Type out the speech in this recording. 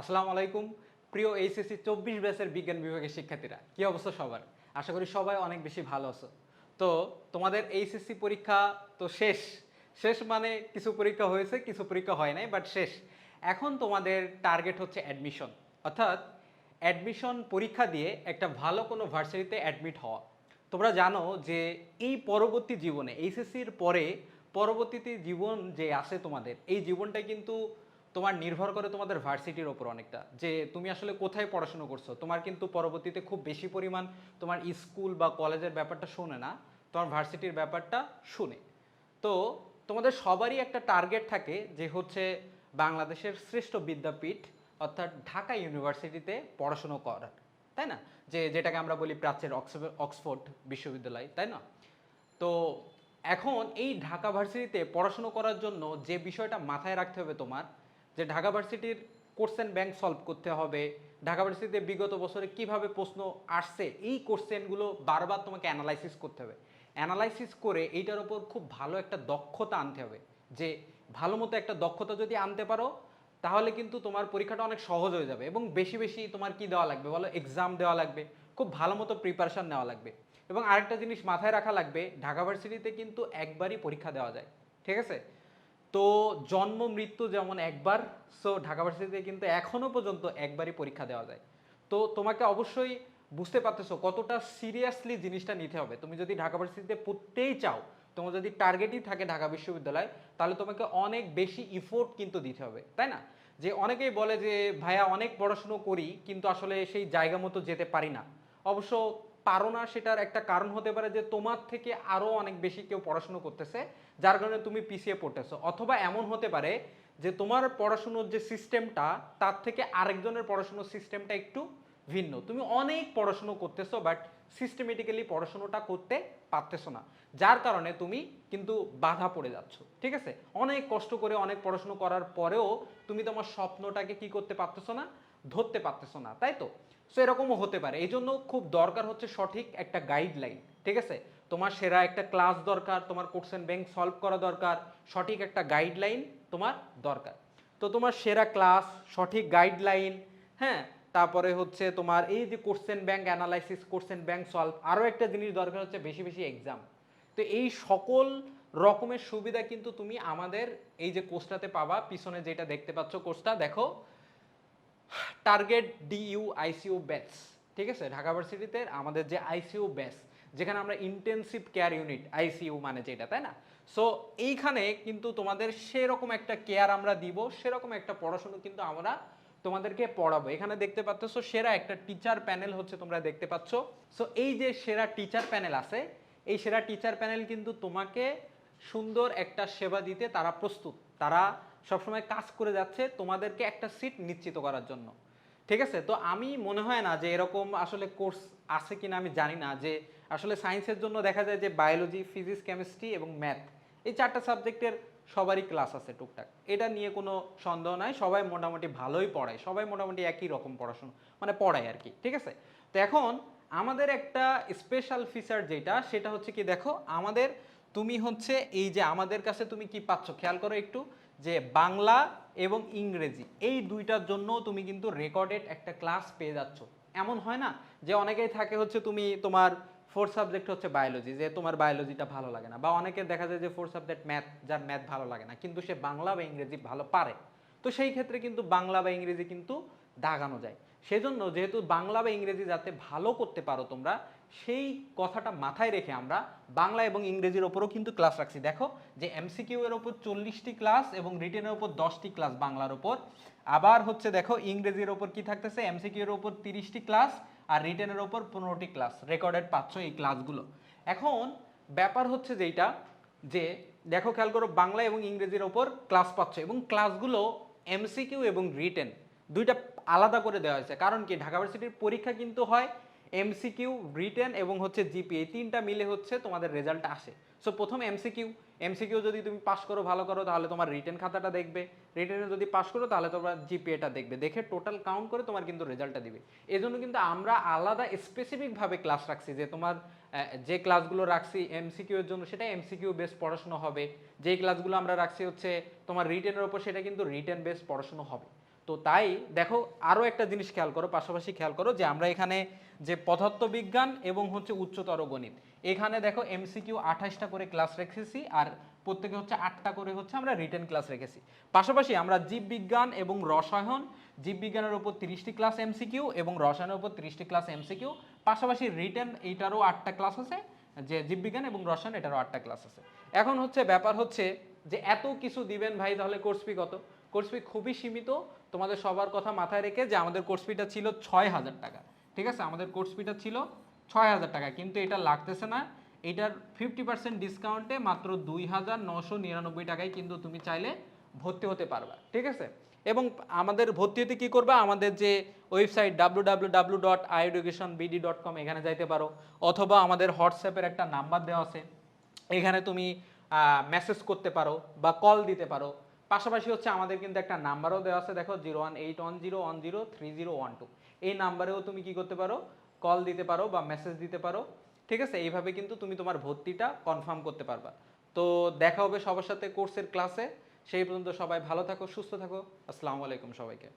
আসসালামু আলাইকুম। প্রিয় এইচএসসি চব্বিশ ব্যাচের বিজ্ঞান বিভাগের শিক্ষার্থীরা, কি অবস্থা সবার? আশা করি সবাই অনেক বেশি ভালো আছো। তো তোমাদের এইচএসসি পরীক্ষা তো শেষ। শেষ মানে কিছু পরীক্ষা হয়েছে, কিছু পরীক্ষা হয় নাই বাট শেষ। এখন তোমাদের টার্গেট হচ্ছে অ্যাডমিশন অর্থাৎ অ্যাডমিশন পরীক্ষা দিয়ে একটা ভালো কোনো ভার্সিটিতে অ্যাডমিট হওয়া। তোমরা জানো যে এই পরবর্তী জীবনে, এইচএসসির পরে পরবর্তীতে জীবন যে আছে তোমাদের, এই জীবনটা কিন্তু তোমার নির্ভর করে তোমাদের ভার্সিটির ওপর অনেকটা। যে তুমি আসলে কোথায় পড়াশুনো করছ, তোমার কিন্তু পরবর্তীতে খুব বেশি পরিমাণ তোমার স্কুল বা কলেজের ব্যাপারটা শোনে না, তোমার ভার্সিটির ব্যাপারটা শুনে। তো তোমাদের সবারই একটা টার্গেট থাকে যে হচ্ছে বাংলাদেশের শ্রেষ্ঠ বিদ্যাপীঠ অর্থাৎ ঢাকা ইউনিভার্সিটিতে পড়াশুনো করার, তাই না? যে যেটাকে আমরা বলি প্রাচ্যের অক্সফ- অক্সফোর্ড বিশ্ববিদ্যালয়, তাই না? তো এখন এই ঢাকা ভার্সিটিতে পড়াশুনো করার জন্য যে বিষয়টা মাথায় রাখতে হবে তোমার যে ঢাকা ভার্সিটির কোশ্চেন ব্যাংক সলভ করতে হবে, ঢাকা ভার্সিটিতে বিগত বছরে কীভাবে প্রশ্ন আসছে, এই কোশ্চেনগুলো বারবার তোমাকে অ্যানালাইসিস করতে হবে। অ্যানালাইসিস করে এইটার উপর খুব ভালো একটা দক্ষতা আনতে হবে, যে ভালো মতো একটা দক্ষতা যদি আনতে পারো, তাহলে কিন্তু তোমার পরীক্ষাটা অনেক সহজ হয়ে যাবে এবং বেশি বেশি তোমার কি দেওয়া লাগবে বলো? এক্সাম দেওয়া লাগবে, খুব ভালো মতো প্রিপারেশন নেওয়া লাগবে। এবং আরেকটা জিনিস মাথায় রাখা লাগবে, ঢাকা ভার্সিটিতে কিন্তু একবারই পরীক্ষা দেওয়া যায়, ঠিক আছে? তো জন্ম, মৃত্যু যেমন একবার সো ঢাকা ভার্সিটিতে কিন্তু এখনও পর্যন্ত একবারই পরীক্ষা দেওয়া যায়। তো তোমাকে অবশ্যই বুঝতে পারতেছো কতটা সিরিয়াসলি জিনিসটা নিতে হবে। তুমি যদি ঢাকা ভার্সিটিতে পড়তেই চাও, তোমার যদি টার্গেটই থাকে ঢাকা বিশ্ববিদ্যালয়, তাহলে তোমাকে অনেক বেশি ইফোর্ট কিন্তু দিতে হবে, তাই না? যে অনেকেই বলে যে, ভাইয়া, অনেক পড়াশুনো করি, কিন্তু আসলে সেই জায়গা মতো যেতে পারি না। অবশ্য পারো না সেটার একটা কারণ হতে পারে যে তোমার থেকে আরও অনেক বেশি কেউ পড়াশুনো করতেছে, যার কারণে তুমি পিছিয়ে পড়তেছো। অথবা এমন হতে পারে যে তোমার পড়াশুনোর যে সিস্টেমটা তার থেকে আরেকজনের পড়াশুনোর সিস্টেমটা একটু ভিন্ন। তুমি অনেক পড়াশুনো করতেছো বাট সিস্টেমেটিক্যালি পড়াশুনোটা করতে পারতেছো না। যার কারণে তুমি কিন্তু বাধা পড়ে যাচ্ছ, ঠিক আছে? অনেক কষ্ট করে অনেক পড়াশুনো করার পরেও তুমি তোমার স্বপ্নটাকে কি করতে পারতেছো না? ধরতে পারতেছো না, তাই তো? সো এরকমও হতে পারে। এই জন্য খুব দরকার হচ্ছে সঠিক একটা গাইডলাইন ঠিক আছে? তোমার সেরা একটা ক্লাস দরকার, তোমার কোশ্চেন ব্যাংক সলভ করা দরকার, সঠিক একটা গাইডলাইন তোমার দরকার। তো তোমার সেরা ক্লাস সঠিক গাইডলাইন হ্যাঁ? তারপরে হচ্ছে তোমার এই যে question bank analysis question bank solve আরও একটা জিনিস দরকার হচ্ছে বেশি বেশি এক্সাম তো এই সকল রকমের সুবিধা কিন্তু তুমি আমাদের এই যে কোর্সটাতে পাবা, পিছনে যেটা দেখতে পাচ্ছ কোর্সটা দেখো টার্গেট ডিইউ আইসিইউ ব্যাচ ঠিক আছে? ঢাকা ভার্সিটিতে আমাদের যে আইসিইউ ব্যাচ যেখানে আমরা ইন্টেনসিভ কেয়ার ইউনিট আইসিইউ মানে যেটা, তাই না? সো এইখানে কিন্তু তোমাদের সেরকম একটা কেয়ার আমরা দিব, সেরকম একটা পড়াশুনো কিন্তু আমরা তোমাদেরকে পড়াবো। এখানে দেখতে পাচ্ছ সেরা একটা টিচার প্যানেল হচ্ছে তোমরা দেখতে পাচ্ছ। সো এই যে সেরা টিচার প্যানেল আছে, এই সেরা টিচার প্যানেল কিন্তু তোমাকে সুন্দর একটা সেবা দিতে তারা প্রস্তুত। তারা সবসময় কাজ করে যাচ্ছে তোমাদেরকে একটা সিট নিশ্চিত করার জন্য। ঠিক আছে? তো আমি মনে হয় না যে এরকম আসলে কোর্স আছে কিনা আমি জানি না যে আসলে সায়েন্সের জন্য দেখা যায় যে বায়োলজি ফিজিক্স কেমিস্ট্রি এবং ম্যাথ এই চারটা সাবজেক্টের সবারই ক্লাস আছে টুকটাক। এটা নিয়ে কোনো সন্দেহ নাই, সবাই মোটামুটি ভালোই পড়ায়, সবাই মোটামুটি একই রকম পড়াশোনা মানে পড়ায় আর কি, ঠিক আছে? তো এখন আমাদের একটা স্পেশাল ফিচার যেটা, সেটা হচ্ছে কি দেখো, আমাদের তুমি হচ্ছে এই যে আমাদের কাছে তুমি কি পাচ্ছ? খেয়াল করো একটু। যে বাংলা এবং ইংরেজি, এই দুইটার জন্য তুমি কিন্তু রেকর্ডেড একটা ক্লাস পেয়ে যাচ্ছ। এমন হয় না যে অনেকেই থাকে হচ্ছে তুমি তোমার ফোর সাবজেক্ট হচ্ছে বায়োলজি যে তোমার বায়োলজিটা ভালো লাগে না, বা অনেকের দেখা যায় যে ফোর সাবজেক্ট ম্যাথ যার ম্যাথ ভালো লাগে না, কিন্তু সে বাংলা বা ইংরেজি ভালো পারে। তো সেই ক্ষেত্রে কিন্তু বাংলা বা ইংরেজি কিন্তু দাগানো যায়। সেজন্য যেহেতু বাংলা বা ইংরেজি যাতে ভালো করতে পারো তোমরা সেই কথাটা মাথায় রেখে আমরা বাংলা এবং ইংরেজির ওপরও কিন্তু ক্লাস রাখছি। দেখো যে এমসিকিউ এর ওপর চল্লিশটি ক্লাস এবং রিটেনের ওপর দশটি ক্লাস বাংলার ওপর। আবার হচ্ছে দেখো ইংরেজির ওপর কি থাকতেছে? এমসিকিউ এর ওপর তিরিশটি ক্লাস আর রিটেনের ওপর পনেরোটি ক্লাস রেকর্ডেড পাচ্ছ এই ক্লাসগুলো এখন ব্যাপার হচ্ছে যেটা যে দেখো খেয়াল করো বাংলা এবং ইংরেজির ওপর ক্লাস পাচ্ছ এবং ক্লাসগুলো এমসিকিউ এবং রিটেন দুইটা আলাদা করে দেওয়া হয়েছে। কারণ কি? ঢাকা ভার্সিটির পরীক্ষা কিন্তু হয় এমসিকিউ রিটেন এবং হচ্ছে জিপি এই তিনটা মিলে হচ্ছে তোমাদের রেজাল্ট আসে। সো প্রথম এমসিকিউ এমসিকিউ যদি তুমি পাস করো, ভালো করো, তাহলে তোমার রিটেন খাতাটা দেখবে। রিটেনে যদি পাস করো, তাহলে তোমার জিপিএটা দেখবে। দেখে টোটাল কাউন্ট করে তোমার কিন্তু রেজাল্টটা দিবে। এই জন্য কিন্তু আমরা আলাদা স্পেসিফিকভাবে ক্লাস রাখছি যে তোমার যে ক্লাসগুলো রাখছি এমসিকিউ এর জন্য সেটা এমসিকিউ বেস পড়াশুনো হবে। যেই ক্লাসগুলো আমরা রাখছি হচ্ছে তোমার রিটেনের ওপর, সেটা কিন্তু রিটেন বেস পড়াশুনো হবে। তো তাই দেখো আরও একটা জিনিস খেয়াল করো, পাশাপাশি খেয়াল করো যে আমরা এখানে যে পদার্থ বিজ্ঞান এবং হচ্ছে উচ্চতর গণিত, এখানে দেখো এমসিকিউ আঠাশটা করে ক্লাস রেখেছি আর প্রত্যেকে হচ্ছে আটটা করে হচ্ছে আমরা রিটেন ক্লাস রেখেছি। পাশাপাশি আমরা জীববিজ্ঞান এবং রসায়ন, জীববিজ্ঞানের উপর তিরিশটি ক্লাস এমসিকিউ এবং রসায়নের উপর তিরিশটি ক্লাস এমসিকিউ পাশাপাশি রিটেন এইটারও আটটা ক্লাস আছে, যে জীববিজ্ঞান এবং রসায়ন এটারও আটটা ক্লাস আছে। এখন হচ্ছে ব্যাপার হচ্ছে যে এত কিছু দিবেন ভাই তাহলে কোর্স ফি কত? কোর্স ফি খুবই সীমিত। তোমাদের সবার কথা মাথায় রেখে যে আমাদের কোর্স ফিটা ছিল ছয় হাজার টাকা। ঠিক আছে? আমাদের কোর্স ফিটা ছিল ছয় হাজার টাকা। কিন্তু এটা লাগতেছে না। এটার ফিফটি পার্সেন্ট ডিসকাউন্টে মাত্র দুই হাজার নশো নিরানব্বই টাকায় কিন্তু তুমি চাইলে ভর্তি হতে পারবা। ঠিক আছে? এবং আমাদের ভর্তি হতে কী করবা? আমাদের যে website W W W dot iEducation BD dot com এখানে যাইতে পারো। অথবা আমাদের হোয়াটসঅ্যাপের একটা নাম্বার দেওয়া আছে। এখানে তুমি মেসেজ করতে পারো বা কল দিতে পারো। পাশাপাশি হচ্ছে আমাদের কিন্তু একটা নাম্বারও দেওয়া আছে, দেখো zero one eight one zero one zero three zero one two এই নাম্বারেও তুমি কি করতে পারো? কল দিতে পারো বা মেসেজ দিতে পারো। ঠিক আছে? এইভাবে কিন্তু তুমি তোমার ভর্তিটা কনফার্ম করতে পারবা। তো দেখা হবে সবার সাথে কোর্সের ক্লাসে সেই পর্যন্ত সবাই ভালো থাকো, সুস্থ থাকো। আসসালামু আলাইকুম সবাইকে।